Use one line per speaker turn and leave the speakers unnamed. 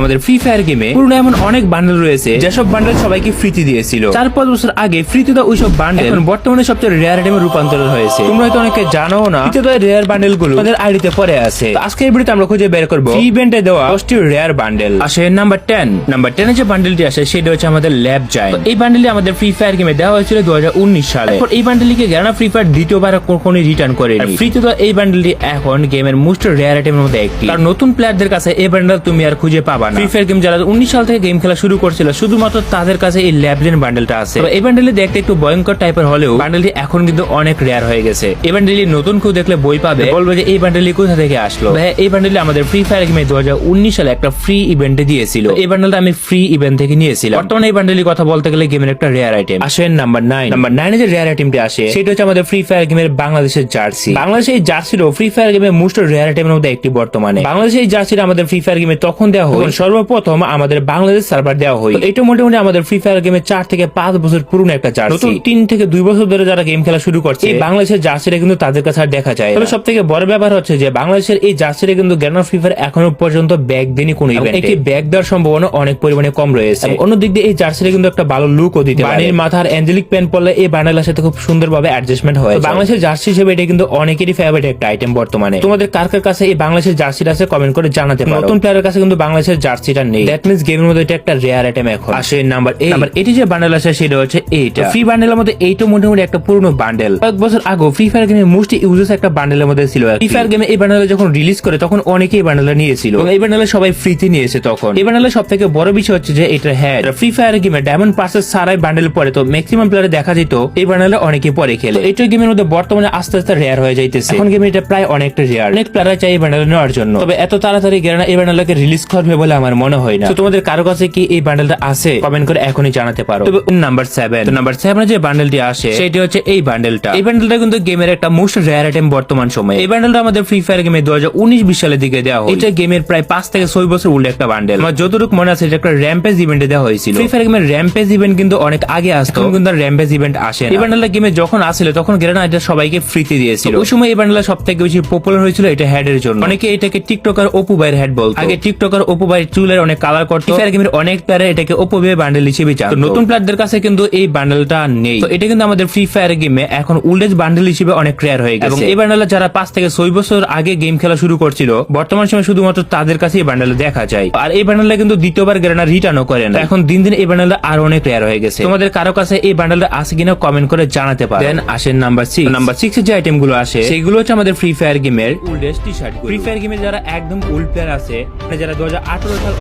আমাদের free fire গেমে পুরনো এমন অনেক বান্ডেল রয়েছে যেসব বান্ডেল সবাইকে ফ্রিতে দিয়েছিল। চার পাঁচ বছর আগে ফ্রিতে দেওয়া ওইসব বান্ডেল এখন বর্তমানে সবচেয়ে রেয়ার আইটেমে রূপান্তরিত হয়েছে। তোমরা হয়তো অনেকে জানো না ফ্রিতে দেওয়া রেয়ার বান্ডেলগুলো আমাদের আইডিতে পরে আছে। আজকে এই ভিডিওতে আমরা খুঁজে বের করব ফ্রি ইভেন্টে দেওয়া দশটি রেয়ার বান্ডেল আসে নাম্বার টেন নাম্বার টেনে যে বান্ডেলটি আসে সেটা হচ্ছে আমাদের ল্যাব যায় এই বান্ডেলটি আমাদের ফ্রি ফায়ার গেমে দেওয়া হয়েছিল দু হাজার উনিশ সালে। এই বান্ডেলটিকে গ্যারানা ফ্রি ফায়ার দ্বিতীয়বার কখনোই রিটার্ন করে ফ্রিতে তো এই বান্ডেলটি এখন গেমের মোস্ট রেয়ার আইটেমের মধ্যে একটি। কারণ নতুন প্লেয়ারদের কাছে এই বান্ডেল তুমি আর খুঁজে পাবা ফ্রি ফায়ার গেম যারা উনিশ সাল থেকে গেম খেলা শুরু করছিল শুধুমাত্র তাদের কাছে এই ল্যাবলেন বান্ডেলটা আছে। এই বান্ডেলটি দেখতে একটু ভয়ঙ্কর টাইপের হলেও বান্ডেলটি এখন কিন্তু অনেক রেয়ার হয়ে গেছে। এই বান্ডেলটি নতুন কেউ দেখলে বই পাবে। বলবে যে এই বান্ডেলটি কোথা থেকে আসলো? ভাই এই বান্ডেলটি আমাদের ফ্রি ফায়ার গেমে দু সালে একটা ফ্রি ইভেন্টে দিয়েছিল। এই বান্ডেলটা আমি ফ্রি ইভেন্ট থেকে নিয়েছিলাম। বর্তমানে এই বান্ডেলের কথা বলতে গেলে গেমের একটা রেয়ার আইটেম আসেন নাম্বার নাইন নাম্বার নাইনে যে রেয়ার আইটেমটি আসে সেটা হচ্ছে আমাদের ফ্রি ফায়ার গেমের বাংলাদেশের জার্সি বাংলাদেশের এই জার্সিরও ফ্রি ফায়ার গেমের মোস্ট রেয়ার আইটেমের মধ্যে একটি বর্তমানে। বাংলাদেশের এই জার্সিটা আমাদের ফ্রি ফায়ার গেমে তখন দেওয়া হয় যখন সর্বপ্রথম আমাদের বাংলাদেশ সার্ভার দেওয়া হয় এটা মোটামুটি আমাদের ফ্রি ফায়ার গেমে চার থেকে পাঁচ বছর পুরনো একটা জার্সি নতুন তিন থেকে দুই বছর ধরে যারা গেম খেলা শুরু করছে এই বাংলাদেশের জার্সিটা কিন্তু তাদের কাছে আর দেখা যায় তবে সব থেকে বড় ব্যাপার হচ্ছে যে বাংলাদেশের এই জার্সিটা কিন্তু গ্যান ফ্রি ফায়ার এখনও পর্যন্ত ব্যাগ দেনি কোন একটি ব্যাগ দেওয়ার সম্ভাবনা অনেক পরিমাণে কম রয়েছে। অন্যদিক দিয়ে এই জার্সিটা কিন্তু একটা ভালো লুকও দিতে পারে। মাথার অ্যাঞ্জেলিক প্যান্ট পরলে এই বান্ডেলের সাথে খুব সুন্দরভাবে অ্যাডজাস্টমেন্ট হয় বাংলাদেশের জার্সি হিসেবে এটা কিন্তু অনেকেরই ফেভারিট একটা আইটেম বর্তমানে। তোমাদের কার কার কাছে এই বাংলাদেশের জার্সিটা আছে কমেন্ট করে জানাতে পারো। নতুন প্লেয়ারের কাছে কিন্তু বাংলাদেশের জার্সিটা নেই। দ্যাট মিন্স গেমের মধ্যে এটা একটা রেয়ার আইটেম এখন। আসে নাম্বার এইট নাম্বার এটি যে বান্ডেল আছে সেটা হচ্ছে এইটা ফ্রি বান্ডেলের মধ্যে এইটা মোটামুটি একটা পুরনো বান্ডেল কয়েক বছর আগে ফ্রি ফায়ার গেমে মোস্ট ইউজেস একটা বান্ডেলের মধ্যে ছিল ফ্রি ফায়ার গেমে এই বান্ডেল যখন রিলিজ করে তখন অনেকেই বান্ডেল নিয়েছিল। এই বান্ডেল সবাই ফ্রিতে নিয়েছে তখন। এই বান্ডেলের সব থেকে বড় বিষয় হচ্ছে যে এটা হ্যাঁ ফ্রি ফায়ার গেমে ডায়মন্ড পাসের সারাই বান্ডেল পরে তো ম্যাক্সিমাম প্লেয়ারে দেখা যেত এই বান্ডেলে অনেকে পরে খেলে। এটা গেমের মধ্যে বর্তমানে আস্তে আস্তে রেয়ার হয়ে যাইতেছে। এখন গেমে এটা প্রায় অনেকটা রেয়ার অনেক প্লেয়ার চাই এই বান্ডেল নেওয়ার জন্য। তবে এত তাড়াতাড়ি গেরানা এই বান্ডেলকে রিলিজ করবে বলে আমার মনে হয় না। তো তোমাদের কারও কাছে কি এই বান্ডেলটা আছে? কমেন্ট করে এখনই জানাতে পারো। তবে নাম্বার সেভেন নাম্বার সেভেন যে বান্ডেলটি আসে সেটি হচ্ছে এই বান্ডেলটা এই বান্ডেলটা কিন্তু গেমের একটা মোস্ট রেয়ার আইটেম বর্তমান সময়ে। এই বান্ডেলটা আমাদের ফ্রি ফায়ার গেমে দু হাজার উনিশ বিশ সালের দিকে দেওয়া হয় এটা গেমের প্রায় পাঁচ থেকে ছয় বছর উল্লে একটা বান্ডেল আমার যতটুকু মনে আছে এটা একটা র্যাম্পেজ ইভেন্টে দেওয়া হয়েছিল। ফ্রি ফায়ার গেমের র্যাম্পেজ ইভেন্ট কিন্তু অনেক আগে আসতো। কিন্তু র্যাম্পেজ ইভেন্ট আসে এই বান্ডেলটা গেমে যখন আসলে তখন গেরানা এটা সবাইকে ফ্রিতে দিয়েছিল। ওই সময় এই বান্ডেলটা সব থেকে বেশি পপুলার হয়েছিল এটা হেডের জন্য। অনেকে এটাকে টিকটকার অপু ভাইয়ের হেড বলতো। আগে টিকটকার অপু ভাইয়ের চুলের অনেক কালার করতো। গেমের অনেক প্লেয়ার এটাকে ভাই বান্ডেল হিসেবে চান নতুন প্লেয়ারদের কাছে কিন্তু এই বান্ডেলটা নেই। তো এটা কিন্তু আমাদের ফ্রি ফায়ার গেমে এখন উল্ডেজ বান্ডেল হিসেবে অনেক রেয়ার হয়ে গেছে। এবং এই বান্ডেলটা যারা পাঁচ থেকে ছয় বছর আগে গেম খেলা শুরু করছিল বর্তমান সময় শুধুমাত্র তাদের কাছে এই বান্ডেল দেখা যায়। আর এই বান্ডেলটা কিন্তু দ্বিতীয়বার গেরানা রিটার্নও করে না এখন দিন দিন এই বান্ডেলটা আরও অনেক রেয়ার হয়ে গেছে। তোমাদের কারও কাছে এই বান্ডেলটা আছে কিনা কমেন্ট করে জানাতে পারো। দেন আসেন নাম্বার সিক্স নাম্বার সিক্স যে আইটেমগুলো আসে সেগুলো হচ্ছে আমাদের ফ্রি ফায়ার গেমের উল্ডেজ টি শার্ট ফ্রি ফায়ার গেমের যারা একদম ওল্ড প্লেয়ার আছে মানে যারা দু সাল